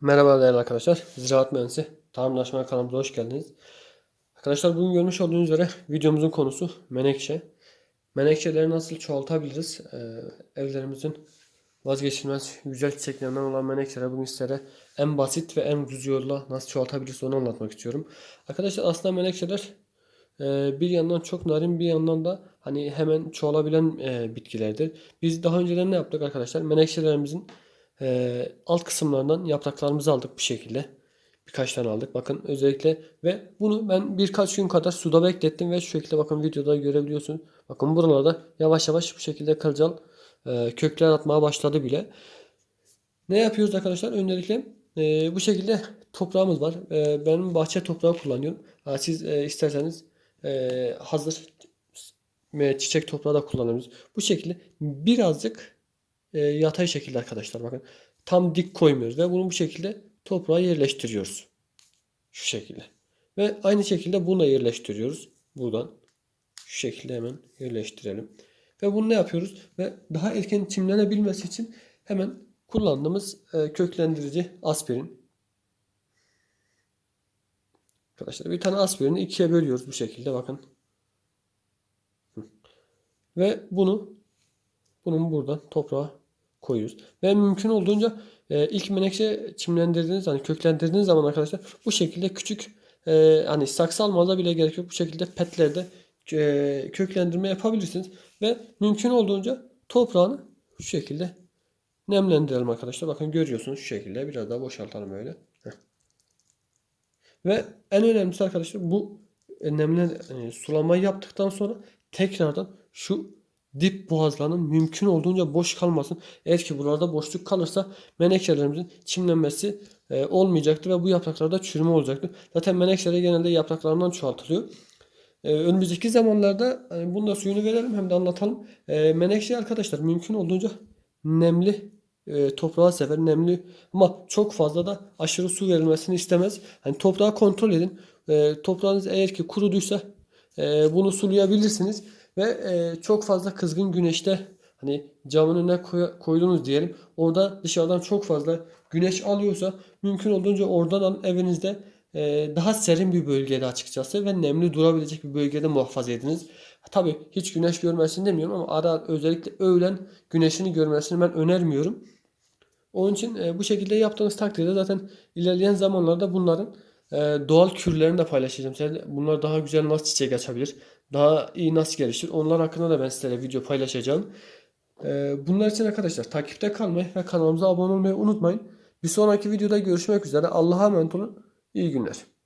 Merhaba değerli arkadaşlar. Ziraat Mühendisi Tarımlaşma kanalımıza hoş geldiniz. Arkadaşlar bugün görmüş olduğunuz üzere videomuzun konusu menekşe. Menekşeleri nasıl çoğaltabiliriz? Ee, evlerimizin vazgeçilmez güzel çiçeklerinden olan menekşeleri bugün sizlere en basit ve en ucuz yolla nasıl çoğaltabiliriz onu anlatmak istiyorum. Arkadaşlar aslında menekşeler e, bir yandan çok narin bir yandan da hani hemen çoğalabilen e, bitkilerdir. Biz daha önceden ne yaptık arkadaşlar? Menekşelerimizin ee, alt kısımlarından yapraklarımızı aldık bu şekilde. Birkaç tane aldık. Bakın özellikle ve bunu ben birkaç gün kadar suda beklettim ve şu şekilde bakın videoda görebiliyorsunuz. Bakın buralarda yavaş yavaş bu şekilde kılcal e, kökler atmaya başladı bile. Ne yapıyoruz arkadaşlar? Öncelikle e, bu şekilde toprağımız var. E, benim bahçe toprağı kullanıyorum. Ha, siz e, isterseniz e, hazır e, çiçek toprağı da kullanabiliriz. Bu şekilde birazcık e, yatay şekilde arkadaşlar bakın. Tam dik koymuyoruz ve bunu bu şekilde toprağa yerleştiriyoruz. Şu şekilde. Ve aynı şekilde bunu da yerleştiriyoruz. Buradan. Şu şekilde hemen yerleştirelim. Ve bunu ne yapıyoruz? Ve daha erken çimlenebilmesi için hemen kullandığımız e, köklendirici aspirin. Arkadaşlar bir tane aspirini ikiye bölüyoruz bu şekilde bakın. Ve bunu bunun buradan toprağa koyuyoruz. Ve mümkün olduğunca e, ilk menekşe çimlendirdiğiniz hani köklendirdiğiniz zaman arkadaşlar bu şekilde küçük e, hani saksı almanıza bile gerek yok. Bu şekilde petlerde e, köklendirme yapabilirsiniz. Ve mümkün olduğunca toprağını şu şekilde nemlendirelim arkadaşlar. Bakın görüyorsunuz şu şekilde. Biraz daha boşaltalım öyle. Ve en önemlisi arkadaşlar bu nemlen e, sulamayı yaptıktan sonra tekrardan şu dip boğazlarının mümkün olduğunca boş kalmasın. Eğer ki buralarda boşluk kalırsa menekşelerimizin çimlenmesi e, olmayacaktır ve bu yapraklarda çürüme olacaktır. Zaten menekşeler genelde yapraklarından çoğaltılıyor. E, önümüzdeki zamanlarda hani bunu da suyunu verelim hem de anlatalım. E, menekşe arkadaşlar mümkün olduğunca nemli e, toprağı sever. Nemli ama çok fazla da aşırı su verilmesini istemez. Hani toprağı kontrol edin. E, toprağınız eğer ki kuruduysa e, bunu sulayabilirsiniz. Ve e, çok fazla kızgın güneşte hani camın önüne koy, koydunuz diyelim. Orada dışarıdan çok fazla güneş alıyorsa mümkün olduğunca oradan alın evinizde e, daha serin bir bölgede açıkçası ve nemli durabilecek bir bölgede muhafaza ediniz. Tabi hiç güneş görmesini demiyorum ama ara özellikle öğlen güneşini görmesini ben önermiyorum. Onun için e, bu şekilde yaptığınız takdirde zaten ilerleyen zamanlarda bunların doğal kürlerini de paylaşacağım. Bunlar daha güzel nasıl çiçek açabilir? daha iyi nasıl gelişir onlar hakkında da ben sizlere video paylaşacağım. Ee, bunlar için arkadaşlar takipte kalmayı ve kanalımıza abone olmayı unutmayın. Bir sonraki videoda görüşmek üzere. Allah'a emanet olun. İyi günler.